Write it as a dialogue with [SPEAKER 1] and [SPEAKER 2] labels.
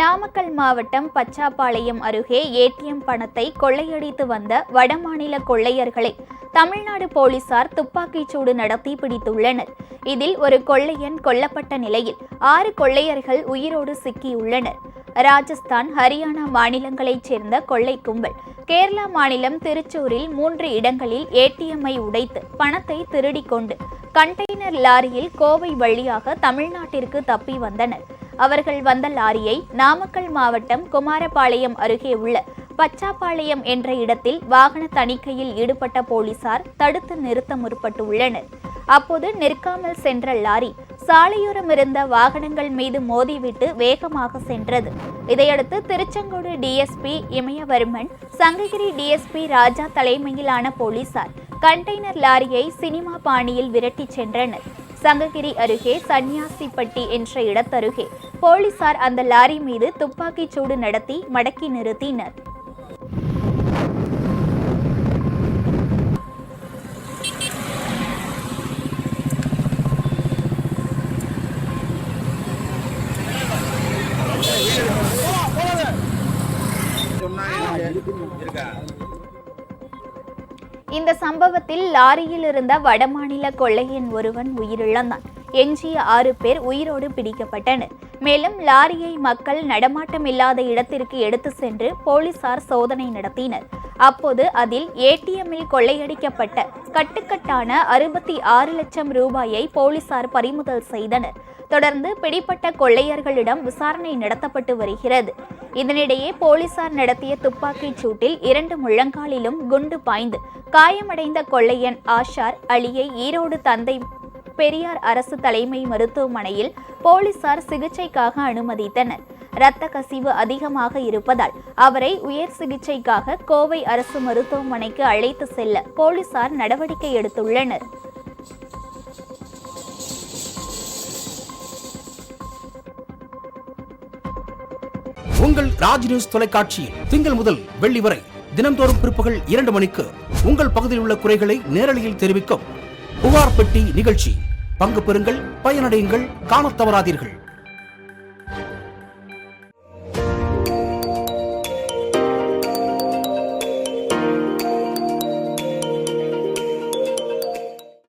[SPEAKER 1] நாமக்கல் மாவட்டம் பச்சாப்பாளையம் அருகே ஏடிஎம் பணத்தை கொள்ளையடித்து வந்த வடமாநில கொள்ளையர்களை தமிழ்நாடு போலீசார் துப்பாக்கிச் சூடு நடத்தி பிடித்துள்ளனர். இதில் ஒரு கொள்ளையன் கொல்லப்பட்ட நிலையில் ஆறு கொள்ளையர்கள் உயிரோடு சிக்கியுள்ளனர். ராஜஸ்தான் ஹரியானா மாநிலங்களைச் சேர்ந்த கொள்ளை கும்பல் கேரளா மாநிலம் திருச்சூரில் மூன்று இடங்களில் ஏடிஎம்மை உடைத்து பணத்தை திருடிக் கொண்டு கண்டெய்னர் லாரியில் கோவை வழியாக தமிழ்நாட்டிற்கு தப்பி வந்தனர். அவர்கள் வந்த லாரியை நாமக்கல் மாவட்டம் குமாரபாளையம் அருகே உள்ள பச்சாப்பாளையம் என்ற இடத்தில் வாகன தணிக்கையில் ஈடுபட்ட போலீசார் தடுத்து நிறுத்த முற்பட்டுள்ளனர் அப்போது நிற்காமல் சென்ற லாரி சாலையோரம் இருந்த வாகனங்கள் மீது மோதிவிட்டு வேகமாக சென்றது. இதையடுத்து திருச்செங்கோடு டிஎஸ்பி இமயவர்மன் சங்ககிரி டிஎஸ்பி ராஜா தலைமையிலான போலீசார் கண்டெய்னர் லாரியை சினிமா பாணியில் விரட்டிச் சென்றனர். சங்ககிரி அருகே சன்னியாசிப்பட்டி என்ற இடத்தருகே போலீசார் அந்த லாரி மீது துப்பாக்கிச் சூடு நடத்தி மடக்கி நிறுத்தினர். இந்த சம்பவத்தில் லாரியில் இருந்த வடமாநில கொள்ளையன் ஒருவன் உயிரிழந்தான். எஞ்சிய ஆறு பேர் உயிரோடு பிடிக்கப்பட்டனர். மேலும் லாரியை மக்கள் நடமாட்டம் இல்லாத இடத்திற்கு எடுத்து சென்று போலீசார் சோதனை நடத்தினர். அப்போது அதில் ஏடிஎம்மில் கொள்ளையடிக்கப்பட்ட கட்டுக்கட்டான அறுபத்தி ஆறு லட்சம் ரூபாயை போலீசார் பறிமுதல் செய்தனர். தொடர்ந்து பிடிப்பட்ட கொள்ளையர்களிடம் விசாரணை நடத்தப்பட்டு வருகிறது. இதனிடையே போலீசார் நடத்திய துப்பாக்கிச் சூட்டில் இரண்டு முழங்காலிலும் குண்டு பாய்ந்து காயமடைந்த கொள்ளையன் ஆஷார் அலியை ஈரோடு தந்தை பெரியார் அரசு தலைமை மருத்துவமனையில் போலீசார் சிகிச்சைக்காக அனுமதித்தனர். இரத்த கசிவு அதிகமாக இருப்பதால் அவரை உயர் சிகிச்சைக்காக கோவை அரசு மருத்துவமனைக்கு அழைத்து செல்ல போலீசார் நடவடிக்கை எடுத்துள்ளனர்.
[SPEAKER 2] உங்கள் ராஜ் நியூஸ் தொலைக்காட்சியில் திங்கள் முதல் வெள்ளி வரை தினந்தோறும் பிற்பகல் இரண்டு மணிக்கு உங்கள் பகுதியில் உள்ள குறைகளை நேரலையில் தெரிவிக்கும் புகார் பெட்டி நிகழ்ச்சி. பங்கு பெறுங்கள் பயனடையுங்கள் காணத் தவறாதீர்கள்.